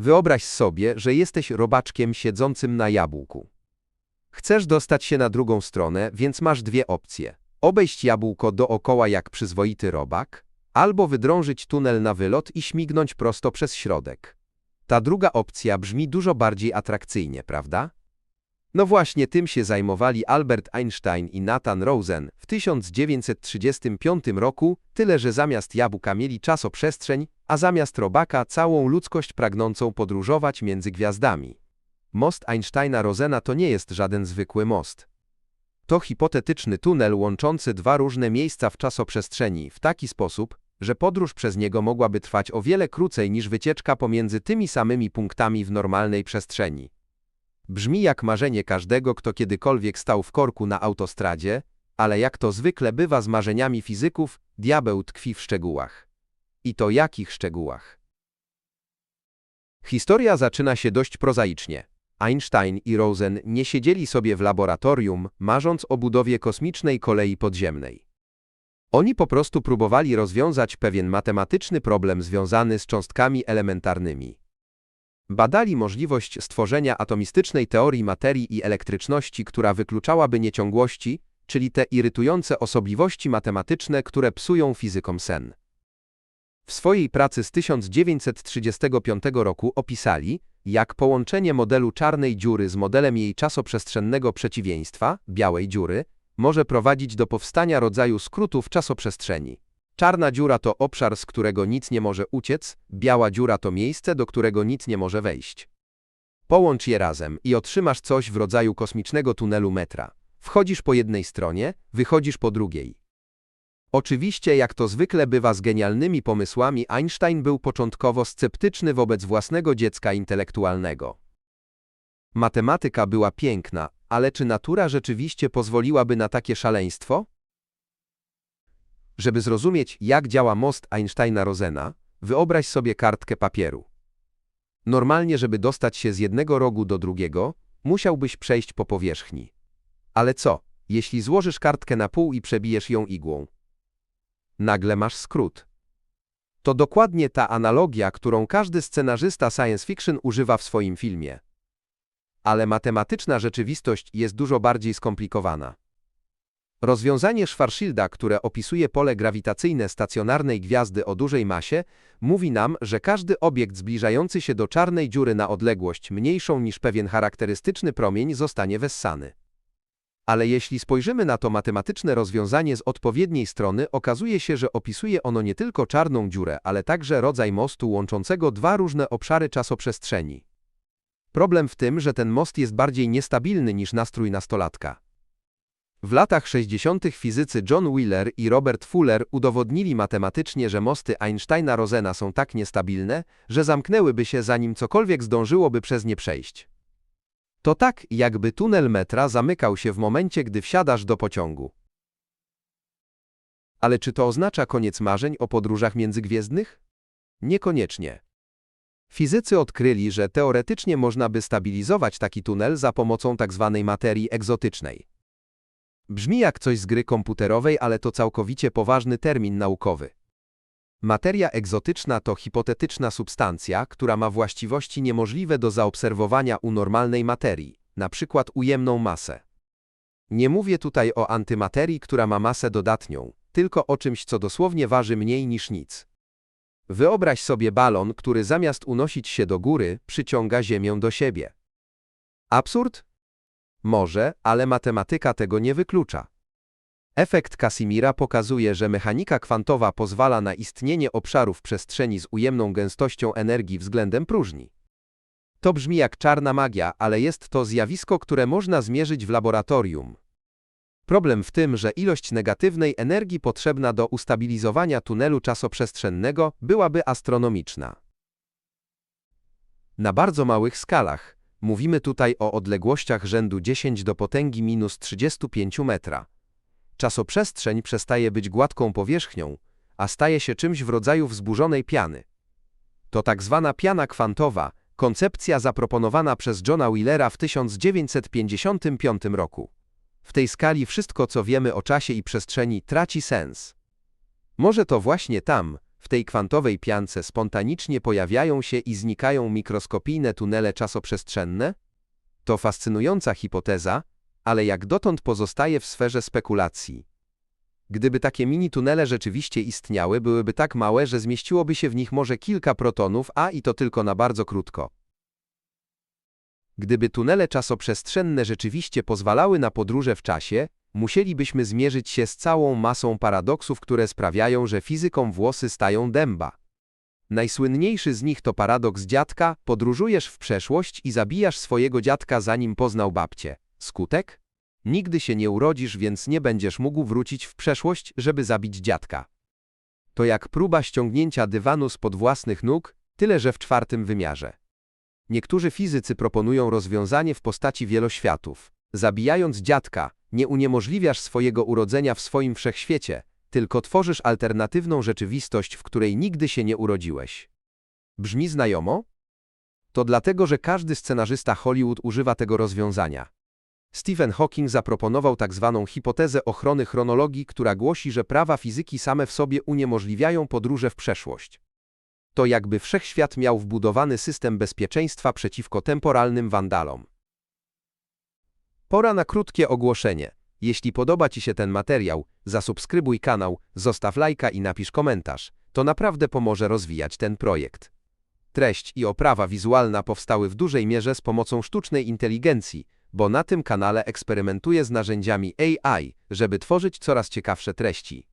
Wyobraź sobie, że jesteś robaczkiem siedzącym na jabłku. Chcesz dostać się na drugą stronę, więc masz dwie opcje. Obejść jabłko dookoła jak przyzwoity robak, albo wydrążyć tunel na wylot i śmignąć prosto przez środek. Ta druga opcja brzmi dużo bardziej atrakcyjnie, prawda? No właśnie tym się zajmowali Albert Einstein i Nathan Rosen w 1935 roku, tyle że zamiast jabłka mieli czasoprzestrzeń, a zamiast robaka całą ludzkość pragnącą podróżować między gwiazdami. Most Einsteina-Rosena to nie jest żaden zwykły most. To hipotetyczny tunel łączący dwa różne miejsca w czasoprzestrzeni w taki sposób, że podróż przez niego mogłaby trwać o wiele krócej niż wycieczka pomiędzy tymi samymi punktami w normalnej przestrzeni. Brzmi jak marzenie każdego, kto kiedykolwiek stał w korku na autostradzie, ale jak to zwykle bywa z marzeniami fizyków, diabeł tkwi w szczegółach. I to jakich szczegółach? Historia zaczyna się dość prozaicznie. Einstein i Rosen nie siedzieli sobie w laboratorium, marząc o budowie kosmicznej kolei podziemnej. Oni po prostu próbowali rozwiązać pewien matematyczny problem związany z cząstkami elementarnymi. Badali możliwość stworzenia atomistycznej teorii materii i elektryczności, która wykluczałaby nieciągłości, czyli te irytujące osobliwości matematyczne, które psują fizykom sen. W swojej pracy z 1935 roku opisali, jak połączenie modelu czarnej dziury z modelem jej czasoprzestrzennego przeciwieństwa, białej dziury, może prowadzić do powstania rodzaju skrótów czasoprzestrzeni. Czarna dziura to obszar, z którego nic nie może uciec, biała dziura to miejsce, do którego nic nie może wejść. Połącz je razem i otrzymasz coś w rodzaju kosmicznego tunelu metra. Wchodzisz po jednej stronie, wychodzisz po drugiej. Oczywiście, jak to zwykle bywa z genialnymi pomysłami, Einstein był początkowo sceptyczny wobec własnego dziecka intelektualnego. Matematyka była piękna, ale czy natura rzeczywiście pozwoliłaby na takie szaleństwo? Żeby zrozumieć, jak działa most Einsteina-Rosena, wyobraź sobie kartkę papieru. Normalnie, żeby dostać się z jednego rogu do drugiego, musiałbyś przejść po powierzchni. Ale co, jeśli złożysz kartkę na pół i przebijesz ją igłą? Nagle masz skrót. To dokładnie ta analogia, którą każdy scenarzysta science fiction używa w swoim filmie. Ale matematyczna rzeczywistość jest dużo bardziej skomplikowana. Rozwiązanie Schwarzschilda, które opisuje pole grawitacyjne stacjonarnej gwiazdy o dużej masie, mówi nam, że każdy obiekt zbliżający się do czarnej dziury na odległość mniejszą niż pewien charakterystyczny promień zostanie wessany. Ale jeśli spojrzymy na to matematyczne rozwiązanie z odpowiedniej strony, okazuje się, że opisuje ono nie tylko czarną dziurę, ale także rodzaj mostu łączącego dwa różne obszary czasoprzestrzeni. Problem w tym, że ten most jest bardziej niestabilny niż nastrój nastolatka. W latach 60. fizycy John Wheeler i Robert Fuller udowodnili matematycznie, że mosty Einsteina-Rosena są tak niestabilne, że zamknęłyby się zanim cokolwiek zdążyłoby przez nie przejść. To tak, jakby tunel metra zamykał się w momencie, gdy wsiadasz do pociągu. Ale czy to oznacza koniec marzeń o podróżach międzygwiezdnych? Niekoniecznie. Fizycy odkryli, że teoretycznie można by stabilizować taki tunel za pomocą tzw. Tak materii egzotycznej. Brzmi jak coś z gry komputerowej, ale to całkowicie poważny termin naukowy. Materia egzotyczna to hipotetyczna substancja, która ma właściwości niemożliwe do zaobserwowania u normalnej materii, np. ujemną masę. Nie mówię tutaj o antymaterii, która ma masę dodatnią, tylko o czymś, co dosłownie waży mniej niż nic. Wyobraź sobie balon, który zamiast unosić się do góry, przyciąga Ziemię do siebie. Absurd? Może, ale matematyka tego nie wyklucza. Efekt Casimira pokazuje, że mechanika kwantowa pozwala na istnienie obszarów przestrzeni z ujemną gęstością energii względem próżni. To brzmi jak czarna magia, ale jest to zjawisko, które można zmierzyć w laboratorium. Problem w tym, że ilość negatywnej energii potrzebna do ustabilizowania tunelu czasoprzestrzennego byłaby astronomiczna. Na bardzo małych skalach, mówimy tutaj o odległościach rzędu 10 do potęgi minus 35 metra, czasoprzestrzeń przestaje być gładką powierzchnią, a staje się czymś w rodzaju wzburzonej piany. To tak zwana piana kwantowa, koncepcja zaproponowana przez Johna Wheelera w 1955 roku. W tej skali wszystko, co wiemy o czasie i przestrzeni, traci sens. Może to właśnie tam, W tej kwantowej piance spontanicznie pojawiają się i znikają mikroskopijne tunele czasoprzestrzenne? To fascynująca hipoteza, ale jak dotąd pozostaje w sferze spekulacji. Gdyby takie mini-tunele rzeczywiście istniały, byłyby tak małe, że zmieściłoby się w nich może kilka protonów, a i to tylko na bardzo krótko. Gdyby tunele czasoprzestrzenne rzeczywiście pozwalały na podróże w czasie, musielibyśmy zmierzyć się z całą masą paradoksów, które sprawiają, że fizykom włosy stają dęba. Najsłynniejszy z nich to paradoks dziadka, podróżujesz w przeszłość i zabijasz swojego dziadka zanim poznał babcię. Skutek? Nigdy się nie urodzisz, więc nie będziesz mógł wrócić w przeszłość, żeby zabić dziadka. To jak próba ściągnięcia dywanu spod własnych nóg, tyle że w czwartym wymiarze. Niektórzy fizycy proponują rozwiązanie w postaci wieloświatów. Zabijając dziadka, nie uniemożliwiasz swojego urodzenia w swoim wszechświecie, tylko tworzysz alternatywną rzeczywistość, w której nigdy się nie urodziłeś. Brzmi znajomo? To dlatego, że każdy scenarzysta Hollywood używa tego rozwiązania. Stephen Hawking zaproponował tak zwaną hipotezę ochrony chronologii, która głosi, że prawa fizyki same w sobie uniemożliwiają podróże w przeszłość. To jakby wszechświat miał wbudowany system bezpieczeństwa przeciwko temporalnym wandalom. Pora na krótkie ogłoszenie. Jeśli podoba Ci się ten materiał, zasubskrybuj kanał, zostaw lajka i napisz komentarz. To naprawdę pomoże rozwijać ten projekt. Treść i oprawa wizualna powstały w dużej mierze z pomocą sztucznej inteligencji, bo na tym kanale eksperymentuję z narzędziami AI, żeby tworzyć coraz ciekawsze treści.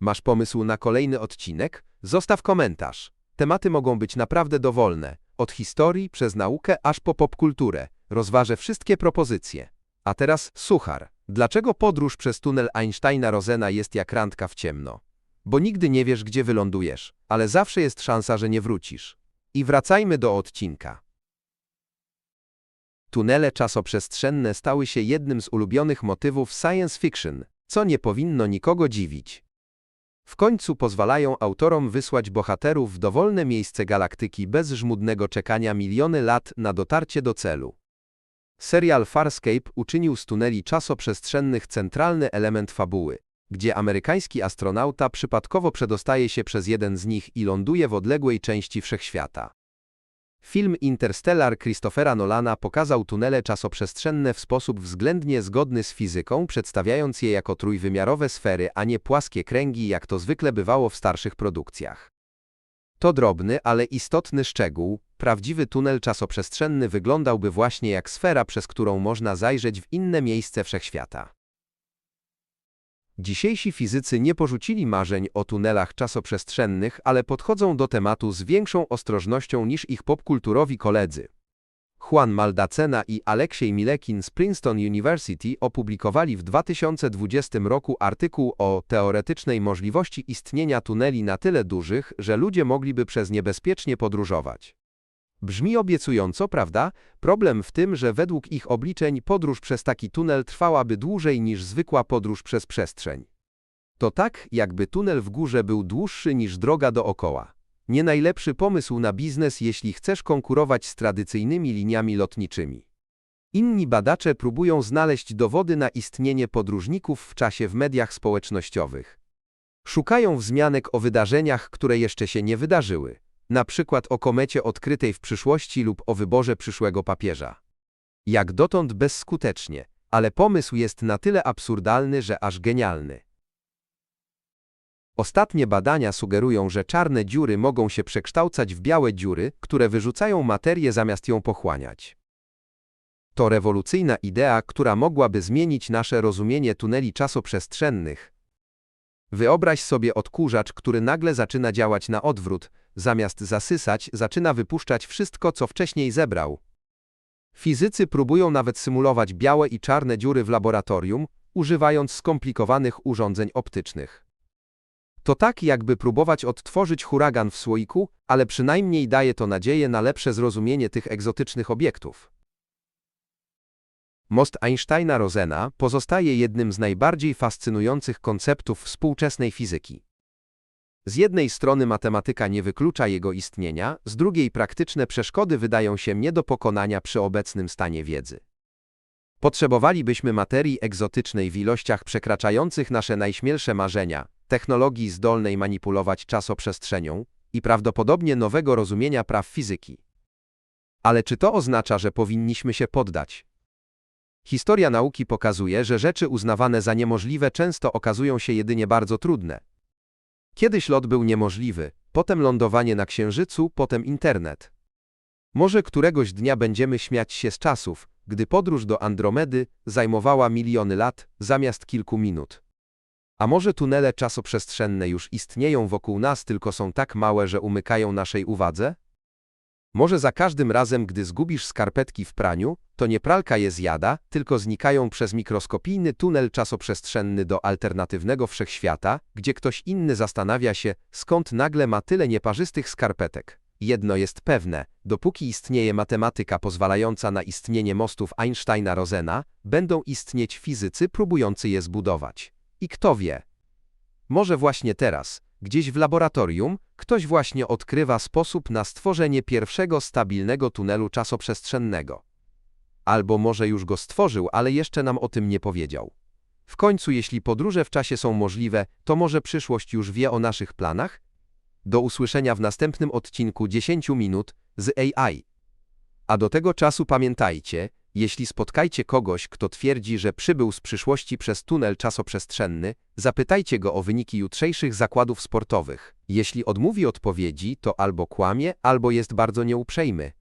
Masz pomysł na kolejny odcinek? Zostaw komentarz. Tematy mogą być naprawdę dowolne, od historii przez naukę aż po popkulturę. Rozważę wszystkie propozycje. A teraz suchar. Dlaczego podróż przez tunel Einsteina-Rosena jest jak randka w ciemno? Bo nigdy nie wiesz, gdzie wylądujesz, ale zawsze jest szansa, że nie wrócisz. I wracajmy do odcinka. Tunele czasoprzestrzenne stały się jednym z ulubionych motywów science fiction, co nie powinno nikogo dziwić. W końcu pozwalają autorom wysłać bohaterów w dowolne miejsce galaktyki bez żmudnego czekania miliony lat na dotarcie do celu. Serial Farscape uczynił z tuneli czasoprzestrzennych centralny element fabuły, gdzie amerykański astronauta przypadkowo przedostaje się przez jeden z nich i ląduje w odległej części wszechświata. Film Interstellar Christophera Nolana pokazał tunele czasoprzestrzenne w sposób względnie zgodny z fizyką, przedstawiając je jako trójwymiarowe sfery, a nie płaskie kręgi, jak to zwykle bywało w starszych produkcjach. To drobny, ale istotny szczegół. Prawdziwy tunel czasoprzestrzenny wyglądałby właśnie jak sfera, przez którą można zajrzeć w inne miejsce wszechświata. Dzisiejsi fizycy nie porzucili marzeń o tunelach czasoprzestrzennych, ale podchodzą do tematu z większą ostrożnością niż ich popkulturowi koledzy. Juan Maldacena i Aleksiej Milekin z Princeton University opublikowali w 2020 roku artykuł o teoretycznej możliwości istnienia tuneli na tyle dużych, że ludzie mogliby przez nie bezpiecznie podróżować. Brzmi obiecująco, prawda? Problem w tym, że według ich obliczeń podróż przez taki tunel trwałaby dłużej niż zwykła podróż przez przestrzeń. To tak, jakby tunel w górze był dłuższy niż droga dookoła. Nie najlepszy pomysł na biznes, jeśli chcesz konkurować z tradycyjnymi liniami lotniczymi. Inni badacze próbują znaleźć dowody na istnienie podróżników w czasie w mediach społecznościowych. Szukają wzmianek o wydarzeniach, które jeszcze się nie wydarzyły na przykład o komecie odkrytej w przyszłości lub o wyborze przyszłego papieża. Jak dotąd bezskutecznie, ale pomysł jest na tyle absurdalny, że aż genialny. Ostatnie badania sugerują, że czarne dziury mogą się przekształcać w białe dziury, które wyrzucają materię zamiast ją pochłaniać. To rewolucyjna idea, która mogłaby zmienić nasze rozumienie tuneli czasoprzestrzennych. Wyobraź sobie odkurzacz, który nagle zaczyna działać na odwrót, zamiast zasysać, zaczyna wypuszczać wszystko, co wcześniej zebrał. Fizycy próbują nawet symulować białe i czarne dziury w laboratorium, używając skomplikowanych urządzeń optycznych. To tak, jakby próbować odtworzyć huragan w słoiku, ale przynajmniej daje to nadzieję na lepsze zrozumienie tych egzotycznych obiektów. Most Einsteina-Rosena pozostaje jednym z najbardziej fascynujących konceptów współczesnej fizyki. Z jednej strony matematyka nie wyklucza jego istnienia, z drugiej praktyczne przeszkody wydają się nie do pokonania przy obecnym stanie wiedzy. Potrzebowalibyśmy materii egzotycznej w ilościach przekraczających nasze najśmielsze marzenia, technologii zdolnej manipulować czasoprzestrzenią i prawdopodobnie nowego rozumienia praw fizyki. Ale czy to oznacza, że powinniśmy się poddać? Historia nauki pokazuje, że rzeczy uznawane za niemożliwe często okazują się jedynie bardzo trudne. Kiedyś lot był niemożliwy, potem lądowanie na Księżycu, potem internet. Może któregoś dnia będziemy śmiać się z czasów, gdy podróż do Andromedy zajmowała miliony lat zamiast kilku minut. A może tunele czasoprzestrzenne już istnieją wokół nas, tylko są tak małe, że umykają naszej uwadze? Może za każdym razem, gdy zgubisz skarpetki w praniu, to nie pralka je zjada, tylko znikają przez mikroskopijny tunel czasoprzestrzenny do alternatywnego wszechświata, gdzie ktoś inny zastanawia się, skąd nagle ma tyle nieparzystych skarpetek. Jedno jest pewne, dopóki istnieje matematyka pozwalająca na istnienie mostów Einsteina-Rosena, będą istnieć fizycy próbujący je zbudować. I kto wie? Może właśnie teraz, gdzieś w laboratorium, ktoś właśnie odkrywa sposób na stworzenie pierwszego stabilnego tunelu czasoprzestrzennego. Albo może już go stworzył, ale jeszcze nam o tym nie powiedział. W końcu, jeśli podróże w czasie są możliwe, to może przyszłość już wie o naszych planach? Do usłyszenia w następnym odcinku 10 minut z AI. A do tego czasu pamiętajcie, jeśli spotkajcie kogoś, kto twierdzi, że przybył z przyszłości przez tunel czasoprzestrzenny, zapytajcie go o wyniki jutrzejszych zakładów sportowych. Jeśli odmówi odpowiedzi, to albo kłamie, albo jest bardzo nieuprzejmy.